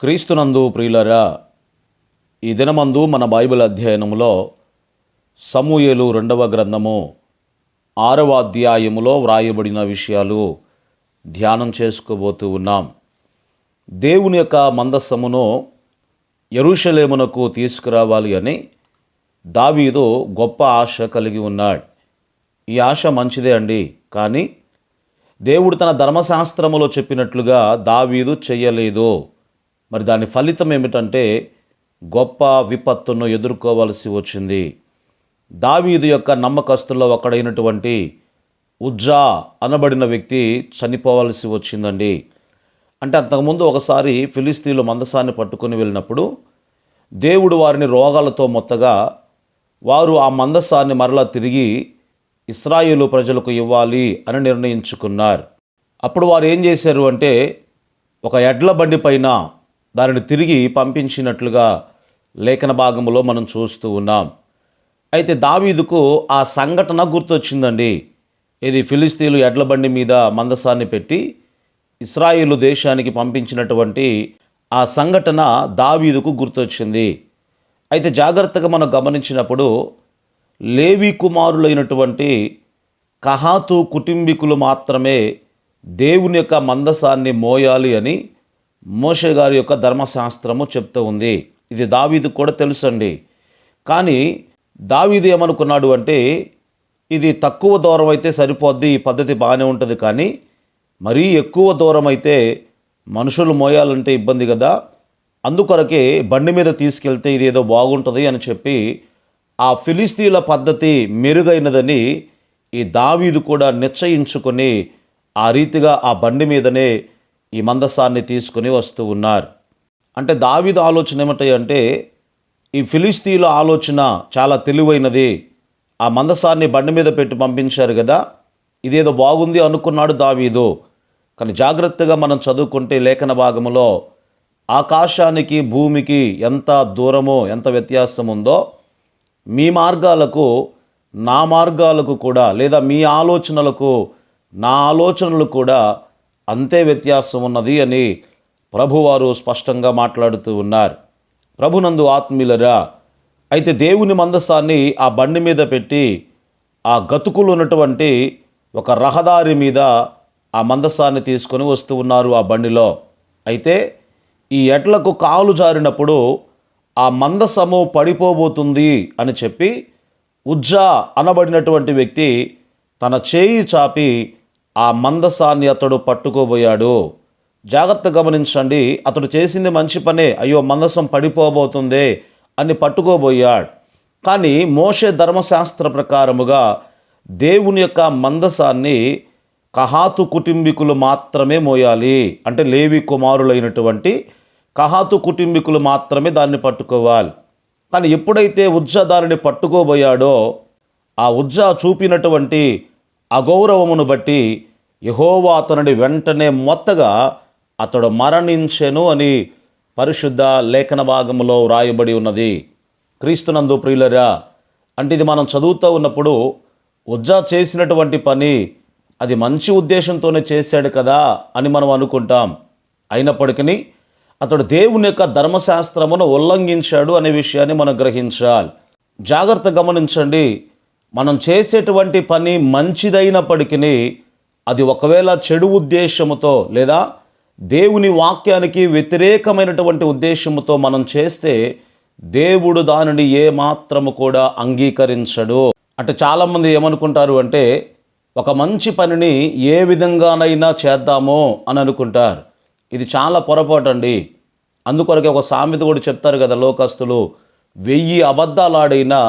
క్రీస్తునందు ప్రియులరా ఈ దినమందు మన బైబిల్ అధ్యయనములో సమూయేలు రెండవ గ్రంథము ఆరవ అధ్యాయములో వ్రాయబడిన విషయాలు ధ్యానం చేసుకోబోతూ ఉన్నాం. దేవుని యొక్క మందస్సమును ఎరుషలేమునకు తీసుకురావాలి అని దావీదు గొప్ప ఆశ కలిగి ఉన్నాడు. ఈ ఆశ మంచిదే అండి కానీ దేవుడు తన ధర్మశాస్త్రములో చెప్పినట్లుగా దావీదు చెయ్యలేదు మరి దాని ఫలితం ఏమిటంటే గొప్ప విపత్తును ఎదుర్కోవలసి వచ్చింది. దావీదు యొక్క నమ్మకస్తుల్లో ఒకడైనటువంటి ఉజ్జా అనబడిన వ్యక్తి చనిపోవలసి వచ్చిందండి. అంటే అంతకుముందు ఒకసారి ఫిలిస్తీన్లు మందసాన్ని పట్టుకొని వెళ్ళినప్పుడు దేవుడు వారిని రోగాలతో మొత్తగా వారు ఆ మందసాన్ని మరలా తిరిగి ఇస్రాయేలు ప్రజలకు ఇవ్వాలి అని నిర్ణయించుకున్నారు. అప్పుడు వారు ఏం చేశారు అంటే ఒక ఎడ్ల బండి పైన దానిని తిరిగి పంపించినట్లుగా లేఖన భాగంలో మనం చూస్తూ ఉన్నాం. అయితే దావీదుకు ఆ సంఘటన గుర్తొచ్చిందండి. ఇది ఫిలిస్తీన్లు ఎడ్లబండి మీద మందసాన్ని పెట్టి ఇస్రాయిలు దేశానికి పంపించినటువంటి ఆ సంఘటన దావీదుకు గుర్తొచ్చింది. అయితే జాగ్రత్తగా మనం గమనించినప్పుడు లేవి కుమారులైనటువంటి కహాతు కుటుంబీకులు మాత్రమే దేవుని యొక్క మందసాన్ని మోయాలి అని మోషే గారి యొక్క ధర్మశాస్త్రము చెప్తూ ఉంది. ఇది దావీదు కూడా తెలుసండి. కానీ దావీదు ఏమనుకున్నాడు అంటే ఇది తక్కువ దూరం అయితే సరిపోద్ది ఈ పద్ధతి బాగానే ఉంటుంది కానీ మరీ ఎక్కువ దూరం అయితే మనుషులు మోయాలంటే ఇబ్బంది కదా. అందుకొరకే బండి మీద తీసుకెళ్తే ఇది ఏదో బాగుంటుంది అని చెప్పి ఆ ఫిలిస్తీన్ల పద్ధతి మెరుగైనదని ఈ దావీదు కూడా నిశ్చయించుకొని ఆ రీతిగా ఆ బండి మీదనే ఈ మందసాన్ని తీసుకుని వస్తూ ఉన్నారు. అంటే దావీదు ఆలోచన ఏమిటి అంటే ఈ ఫిలిస్తీన్ల ఆలోచన చాలా తెలివైనది. ఆ మందసాన్ని బండి మీద పెట్టి పంపించారు కదా ఇదేదో బాగుంది అనుకున్నాడు దావీదు. కానీ జాగ్రత్తగా మనం చదువుకుంటే లేఖన భాగంలో ఆకాశానికి భూమికి ఎంత దూరమో ఎంత వ్యత్యాసం ఉందో మీ మార్గాలకు నా మార్గాలకు కూడా లేదా మీ ఆలోచనలకు నా ఆలోచనలు కూడా అంతే వ్యత్యాసం ఉన్నది అని ప్రభువారు స్పష్టంగా మాట్లాడుతూ ఉన్నారు. ప్రభునందు ఆత్మీయులరా అయితే దేవుని మందసాన్ని ఆ బండి మీద పెట్టి ఆ గతుకులు ఉన్నటువంటి ఒక రహదారి మీద ఆ మందసాన్ని తీసుకొని వస్తూ ఉన్నారు ఆ బండిలో. అయితే ఈ ఎడ్లకు కాలు జారినప్పుడు ఆ మందసము పడిపోబోతుంది అని చెప్పి ఉజ్జా అనబడినటువంటి వ్యక్తి తన చేయి చాపి ఆ మందసాన్ని అతడు పట్టుకోబోయాడు. జాగ్రత్త గమనించండి అతడు చేసింది మంచి పనే. అయ్యో మందసం పడిపోబోతుంది అని పట్టుకోబోయాడు. కానీ మోషే ధర్మశాస్త్ర ప్రకారముగా దేవుని యొక్క మందసాన్ని కహాతు కుటుంబీకులు మాత్రమే మోయాలి. అంటే లేవి కుమారులైనటువంటి కహాతు కుటుంబీకులు మాత్రమే దాన్ని పట్టుకోవాలి. కానీ ఎప్పుడైతే ఉజ్జ దానిని పట్టుకోబోయాడో ఆ ఉజ్జ చూపినటువంటి అగౌరవమును బట్టి యహోవా అతనుడి వెంటనే మొత్తగా అతడు మరణించెను అని పరిశుద్ధ లేఖన భాగంలో వ్రాయబడి ఉన్నది. క్రీస్తునందు ప్రియులరా అంటే ఇది మనం చదువుతూ ఉన్నప్పుడు ఉజ్జా చేసినటువంటి పని అది మంచి ఉద్దేశంతోనే చేశాడు కదా అని మనం అనుకుంటాం. అయినప్పటికీ అతడు దేవుని యొక్క ధర్మశాస్త్రమును ఉల్లంఘించాడు అనే విషయాన్ని మనం గ్రహించాలి. జాగ్రత్త గమనించండి మనం చేసేటువంటి పని మంచిదైనప్పటికీ అది ఒకవేళ చెడు ఉద్దేశముతో లేదా దేవుని వాక్యానికి వ్యతిరేకమైనటువంటి ఉద్దేశముతో మనం చేస్తే దేవుడు దానిని ఏ మాత్రము కూడా అంగీకరించడు. అంటే చాలామంది ఏమనుకుంటారు అంటే ఒక మంచి పనిని ఏ విధంగానైనా చేద్దామో అని అనుకుంటారు. ఇది చాలా పొరపాటు అండి అందుకొరకే ఒక సామెత కూడా చెప్తారు కదా లోకస్తులు వెయ్యి అబద్ధాలాడైనా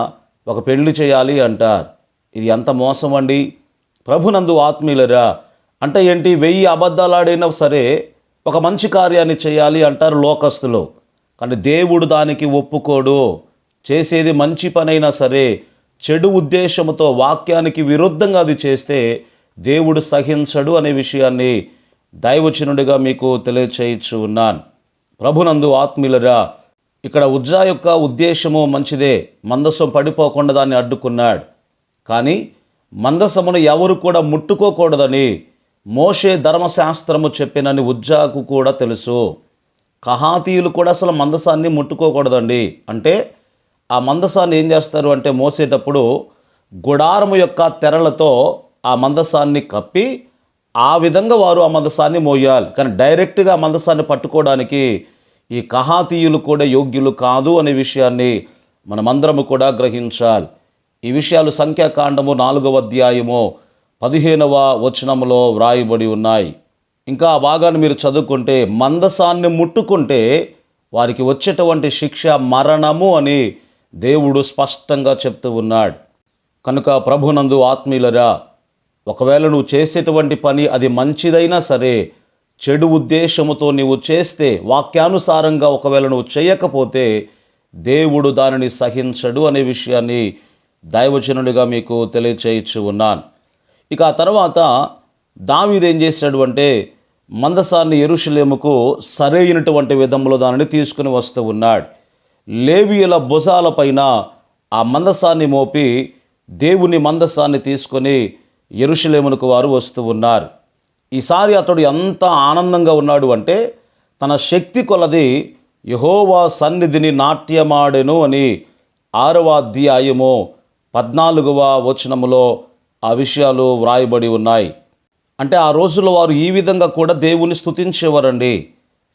ఒక పెళ్ళి చేయాలి అంటారు ఇది ఎంత మోసం అండి? ప్రభునందు ఆత్మీయులరా అంటే ఏంటి? వెయ్యి అబద్ధాలాడైనా సరే ఒక మంచి కార్యాన్ని చేయాలి అంటారు లోకస్తులు. కానీ దేవుడు దానికి ఒప్పుకోడు. చేసేది మంచి పనైనా సరే చెడు ఉద్దేశముతో వాక్యానికి విరుద్ధంగా అది చేస్తే దేవుడు సహించడు అనే విషయాన్ని దైవచనుడిగా మీకు తెలియచేయచ్చు ఉన్నాను ప్రభునందు ఆత్మీయులరా ఇక్కడ ఉజ్జా యొక్క ఉద్దేశము మంచిదే మందసం పడిపోకుండా దాన్ని అడ్డుకున్నాడు. కానీ మందసమును ఎవరు కూడా ముట్టుకోకూడదని మోషే ధర్మశాస్త్రము చెప్పినని ఉజ్జాకు కూడా తెలుసు. కహాతీయులు కూడా అసలు మందసాన్ని ముట్టుకోకూడదండి. అంటే ఆ మందసాన్ని ఏం చేస్తారు అంటే మోసేటప్పుడు గుడారము యొక్క తెరలతో ఆ మందసాన్ని కప్పి ఆ విధంగా వారు ఆ మందసాన్ని మోయాలి. కానీ డైరెక్ట్గా ఆ మందసాన్ని పట్టుకోవడానికి ఈ కహాతీయులు కూడా యోగ్యులు కాదు అనే విషయాన్ని మనమందరము కూడా గ్రహించాలి. ఈ విషయాలు సంఖ్యాకాండము నాలుగవ అధ్యాయము పదిహేనవ వచనములో వ్రాయబడి ఉన్నాయి. ఇంకా ఆ భాగాన్ని మీరు చదువుకుంటే మందసాన్ని ముట్టుకుంటే వారికి వచ్చేటువంటి శిక్ష మరణము అని దేవుడు స్పష్టంగా చెప్తూ ఉన్నాడు. కనుక ప్రభునందు ఆత్మీయులరా ఒకవేళ నువ్వు చేసేటువంటి పని అది మంచిదైనా సరే చెడు ఉద్దేశముతో నీవు చేస్తే వాక్యానుసారంగా ఒకవేళ నువ్వు చేయకపోతే దేవుడు దానిని సహించడు అనే విషయాన్ని దైవచనుడిగా మీకు తెలియచేయచ్చు ఉన్నాను. ఇక ఆ తర్వాత దావీదు ఏం చేశాడు అంటే మందసాన్ని ఎరుషులేముకు సరైనటువంటి విధంలో దానిని తీసుకుని వస్తూ ఉన్నాడు. లేవియల భుజాలపైన ఆ మందసాన్ని మోపి దేవుని మందసాన్ని తీసుకొని ఎరుషులేమునకు వారు వస్తూ ఉన్నారు. ఈసారి అతడు ఎంత ఆనందంగా ఉన్నాడు అంటే తన శక్తి కొలది యహోవా సన్నిధిని నాట్యమాడెను అని ఆరవ అధ్యాయము పద్నాలుగవ వచనములో ఆ విషయాలు వ్రాయబడి ఉన్నాయి. అంటే ఆ రోజుల్లో వారు ఈ విధంగా కూడా దేవుని స్థుతించేవారండి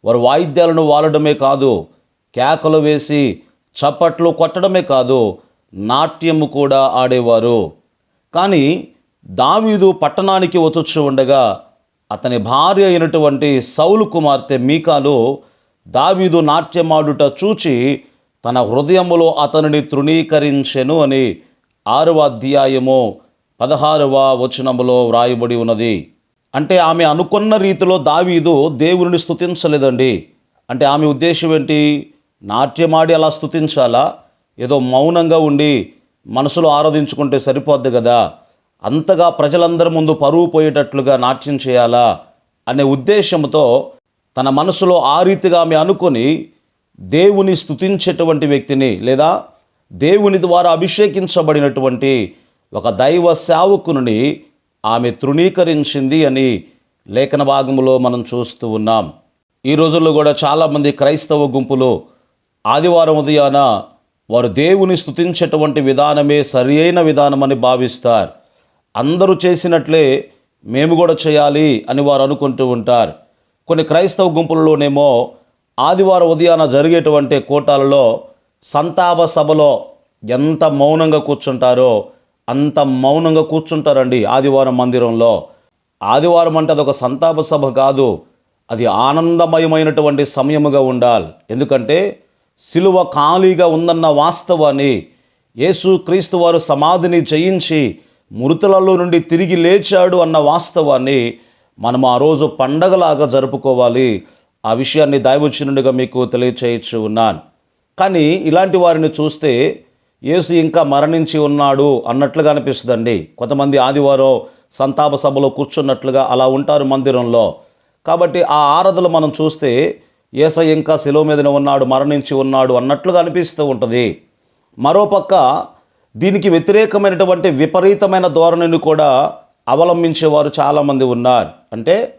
వారు వాయిద్యాలను వాడడమే కాదు కేకలు వేసి చప్పట్లు కొట్టడమే కాదు నాట్యము కూడా ఆడేవారు. కానీ దావీదు పట్టణానికి వచ్చుచు ఉండగా అతని భార్య అయినటువంటి సౌలు కుమార్తె మీకాలు దావీదు నాట్యమాడుట చూచి తన హృదయములో అతనిని తృణీకరించెను అని ఆరవ అధ్యాయము పదహారవ వచనములో వ్రాయబడి ఉన్నది. అంటే ఆమె అనుకున్న రీతిలో దావీదు దేవుని స్తుతించలేదండి. అంటే ఆమె ఉద్దేశం ఏంటి? నాట్యమాడి అలా స్థుతించాలా ఏదో మౌనంగా ఉండి మనసులో ఆరాధించుకుంటే సరిపోద్ది కదా? అంతగా ప్రజలందరి ముందు పరువు పోయేటట్లుగా నాట్యం చేయాలా అనే ఉద్దేశంతో తన మనసులో ఆ రీతిగా ఆమె అనుకొని దేవుని స్థుతించేటువంటి వ్యక్తిని లేదా దేవుని ద్వారా అభిషేకించబడినటువంటి ఒక దైవ సేవకుని ఆమె తృణీకరించింది అని లేఖన భాగంలో మనం చూస్తూ ఉన్నాం. ఈ రోజుల్లో కూడా చాలామంది క్రైస్తవ గుంపులు ఆదివారం ఉదయాన వారు దేవుని స్థుతించేటువంటి విధానమే సరి అయిన విధానమని భావిస్తారు. అందరూ చేసినట్లే మేము కూడా చేయాలి అని వారు అనుకుంటూ ఉంటారు. కొన్ని క్రైస్తవ గుంపులలోనేమో ఆదివారం ఉదయాన జరిగేటువంటి కూటాలలో సంతాప సభలో ఎంత మౌనంగా కూర్చుంటారో అంత మౌనంగా కూర్చుంటారండి ఆదివారం మందిరంలో. ఆదివారం అంటే అదొక సంతాప సభ కాదు అది ఆనందమయమైనటువంటి సమయముగా ఉండాలి. ఎందుకంటే సిలువ ఖాళీగా ఉందన్న వాస్తవాన్ని యేసు క్రీస్తు వారు సమాధిని జయించి మృతులలో నుండి తిరిగి లేచాడు అన్న వాస్తవాన్ని మనం ఆ రోజు పండగలాగా జరుపుకోవాలి. ఆ విషయాన్ని దాయవచ్చినట్టుగా మీకు తెలియచేయచ్చు ఉన్నాను. కానీ ఇలాంటి వారిని చూస్తే యేసు ఇంకా మరణించి ఉన్నాడు అన్నట్లుగా అనిపిస్తుందండి. కొంతమంది ఆదివారం సంతాప సభలో కూర్చున్నట్లుగా అలా ఉంటారు మందిరంలో. కాబట్టి ఆ ఆరాధన మనం చూస్తే ఏస ఇంకా శిలువ మీదనే ఉన్నాడు మరణించి ఉన్నాడు అన్నట్లుగా అనిపిస్తూ ఉంటుంది. మరోపక్క దీనికి వ్యతిరేకమైనటువంటి విపరీతమైన ధోరణిని కూడా అవలంబించేవారు చాలామంది ఉన్నారు. అంటే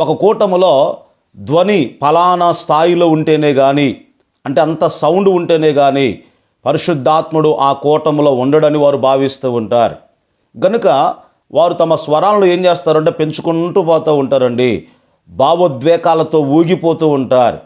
ఒక కూటములో ధ్వని ఫలానా స్థాయిలో ఉంటేనే కానీ అంటే అంత సౌండ్ ఉంటేనే కానీ పరిశుద్ధాత్ముడు ఆ కూటములో ఉండడని వారు భావిస్తూ ఉంటారు. గనుక వారు తమ స్వరాలను ఏం చేస్తారంటే పెంచుకుంటూ పోతూ ఉంటారండి. భావోద్వేగాలతో ఊగిపోతూ ఉంటారు.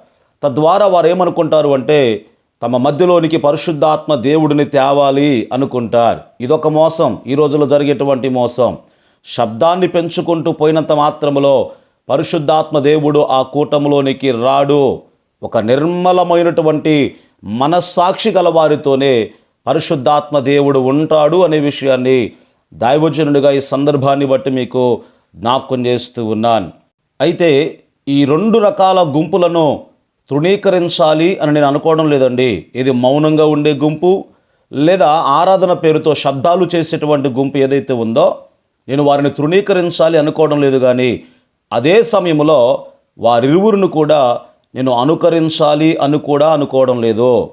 తద్వారా వారు ఏమనుకుంటారు అంటే తమ మధ్యలోనికి పరిశుద్ధాత్మ దేవుడిని తేవాలి అనుకుంటారు. ఇదొక మోసం. ఈ రోజుల్లో జరిగేటువంటి మోసం. శబ్దాన్ని పెంచుకుంటూ పోయినంత మాత్రములో పరిశుద్ధాత్మ దేవుడు ఆ కూటములోనికి రాడు. ఒక నిర్మలమైనటువంటి మనస్సాక్షి గల వారితోనే పరిశుద్ధాత్మ దేవుడు ఉంటాడు అనే విషయాన్ని దైవజనుడిగా ఈ సందర్భాన్ని బట్టి మీకు జ్ఞాపకం చేస్తూ ఉన్నాను. అయితే ఈ రెండు రకాల గుంపులను తృణీకరించాలి అని నేను అనుకోవడం లేదండి. ఇది మౌనంగా ఉండే గుంపు లేదా ఆరాధన పేరుతో శబ్దాలు చేసేటువంటి గుంపు ఏదైతే ఉందో నేను వారిని తృణీకరించాలి అనుకోవడం లేదు కానీ అదే సమయంలో వారిరువురిని కూడా నేను అనుకరించాలి అని కూడా అనుకోవడం లేదు.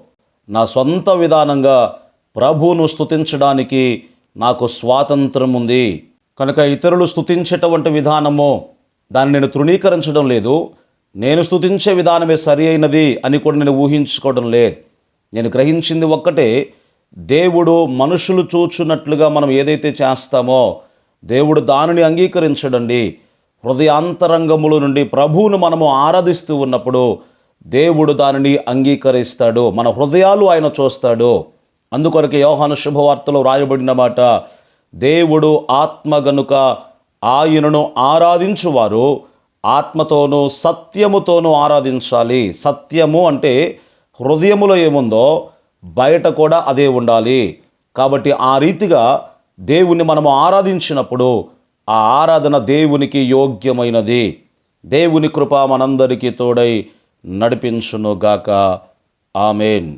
నా సొంత విధానంగా ప్రభువును స్తుతించడానికి నాకు స్వాతంత్రం ఉంది. కనుక ఇతరులు స్థుతించేటువంటి విధానము దాన్ని నేను తృణీకరించడం లేదు. నేను స్తుతించే విధానమే సరి అయినది అని కూడా నేను ఊహించుకోవడం లేదు నేను గ్రహించింది ఒక్కటే దేవుడు మనుషులు చూచున్నట్లుగా మనం ఏదైతే చేస్తామో దేవుడు దానిని అంగీకరించడండి. హృదయాంతరంగముల నుండి ప్రభువును మనము ఆరాధిస్తూ ఉన్నప్పుడు దేవుడు దానిని అంగీకరిస్తాడు. మన హృదయాలు ఆయన చూస్తాడు. అందుకొరకు యోహాను శుభవార్తలో వ్రాయబడిన మాట దేవుడు ఆత్మ గనుక ఆయనను ఆరాధించువారు ఆత్మతోనూ సత్యముతోనూ ఆరాధించాలి. సత్యము అంటే హృదయములో ఏముందో బయట కూడా అదే ఉండాలి. కాబట్టి ఆ రీతిగా దేవుణ్ణి మనము ఆరాధించినప్పుడు ఆ ఆరాధన దేవునికి యోగ్యమైనది. దేవుని కృప మనందరికీ తోడై నడిపించునుగాక. ఆమెన్.